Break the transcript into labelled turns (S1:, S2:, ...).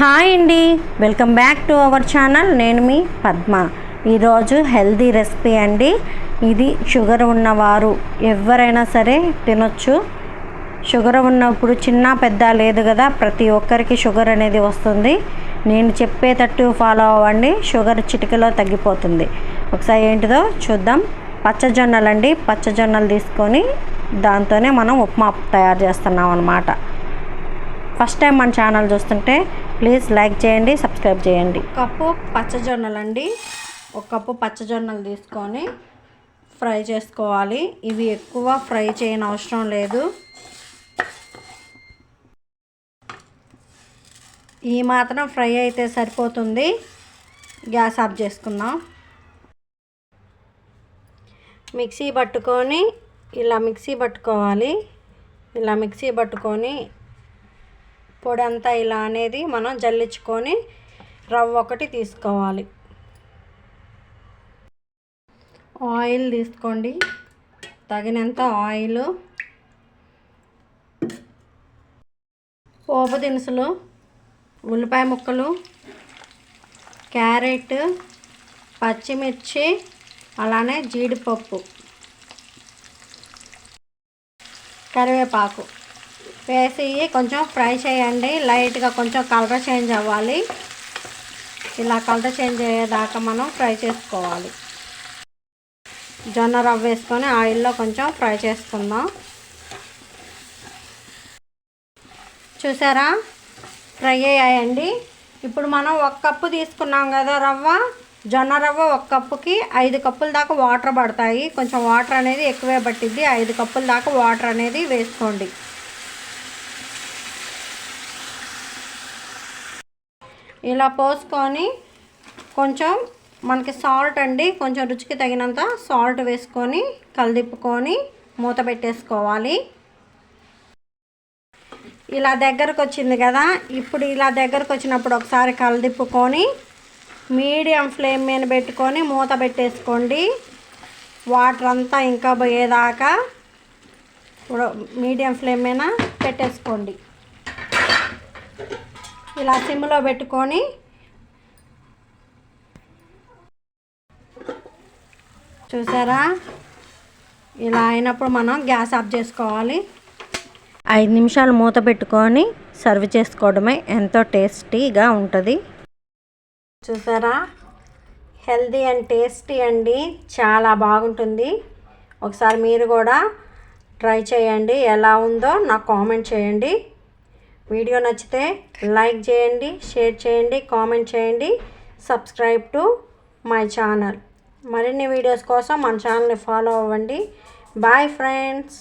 S1: Hi అండి. Welcome back to our channel. నేను మీ పద్మ. ఈరోజు హెల్దీ రెసిపీ అండి. ఇది షుగర్ ఉన్నవారు ఎవరైనా సరే తినొచ్చు. షుగర్ ఉన్నప్పుడు చిన్న పెద్ద లేదు కదా ప్రతి ఒక్కరికి షుగర్ అనేది వస్తుంది. నేను చెప్పేటట్టు ఫాలో అవ్వండి. షుగర్ చిటికలో తగ్గిపోతుంది. ఒకసారి ఏంటిదో చూద్దాం. పచ్చజొన్నలండి. పచ్చజొన్నలు తీసుకొని దాంతోనే మనం ఉప్మా తయారు చేస్తున్నాం అన్నమాట ఫస్ట్ టైం మన ఛానల్ చూస్తుంటే ప్లీజ్ లైక్ చేయండి సబ్స్క్రైబ్ చేయండి. కప్పు పచ్చజొన్నలు అండి ఒక కప్పు పచ్చజొన్నలు తీసుకొని ఫ్రై చేసుకోవాలి. ఇవి ఎక్కువ ఫ్రై చేయని అవసరం లేదు. ఈ మాత్రం ఫ్రై అయితే సరిపోతుంది. గ్యాస్ ఆఫ్ చేసుకుందాం. మిక్సీ పట్టుకొని ఇలా మిక్సీ పట్టుకోవాలి. ఇలా మిక్సీ పట్టుకొని పొడి అంతా ఇలా అనేది మనం జల్లించుకొని రవ్వ ఒకటి తీసుకోవాలి. ఆయిల్ తీసుకోండి. తగినంత ఆయిల్. పోపు దినుసులు ఉల్లిపాయ ముక్కలు క్యారెట్ పచ్చిమిర్చి అలానే జీడిపప్పు. కరివేపాకు. వేసి కొంచెం ఫ్రై చేయండి. లైట్గా కొంచెం కలర్ చేంజ్ అవ్వాలి. ఇలా కలర్ చేంజ్ అయ్యేదాకా మనం ఫ్రై చేసుకోవాలి. జొన్న రవ్వ వేసుకొని ఆయిల్లో కొంచెం ఫ్రై చేసుకుందాం. చూసారా? ఫ్రై అయ్యాయండి. ఇప్పుడు మనం ఒక కప్పు తీసుకున్నాం కదా రవ్వ. జొన్న రవ్వ ఒక కప్పుకి ఐదు కప్పుల దాకా వాటర్ పడతాయి. కొంచెం వాటర్ అనేది ఎక్కువే పట్టిద్ది. ఐదు కప్పుల దాకా వాటర్ అనేది వేసుకోండి. ఇలా పోసుకొని కొంచెం మనకి సాల్ట్ అండి కొంచెం రుచికి తగినంత సాల్ట్ వేసుకొని కలిదిప్పుకొని మూత పెట్టేసుకోవాలి. ఇలా దగ్గరకు వచ్చింది కదా ఇప్పుడు ఇలా దగ్గరకు వచ్చినప్పుడు ఒకసారి కలిదిప్పుకొని మీడియం ఫ్లేమ్ మీద పెట్టుకొని మూత పెట్టేసుకోండి. వాటర్ అంతా ఇంకా పోయేదాకా మీడియం ఫ్లేమ్ మీద పెట్టేసుకోండి. ఇలా సిమ్లో పెట్టుకొని చూసారా? ఇలా అయినప్పుడు మనం గ్యాస్ ఆఫ్ చేసుకోవాలి. ఐదు నిమిషాలు మూత పెట్టుకొని సర్వ్ చేసుకోవడమే ఎంతో టేస్టీగా ఉంటుంది. చూసారా? హెల్దీ అండ్ టేస్టీ అండి. చాలా బాగుంటుంది. ఒకసారి మీరు కూడా ట్రై చేయండి. ఎలా ఉందో నాకు కామెంట్ చేయండి. వీడియో నచ్చితే లైక్ చేయండి షేర్ చేయండి కామెంట్ చేయండి సబ్స్క్రైబ్ టు మై ఛానల్. మరిన్ని వీడియోస్ కోసం మన ఛానల్ని ఫాలో అవ్వండి. Bye friends.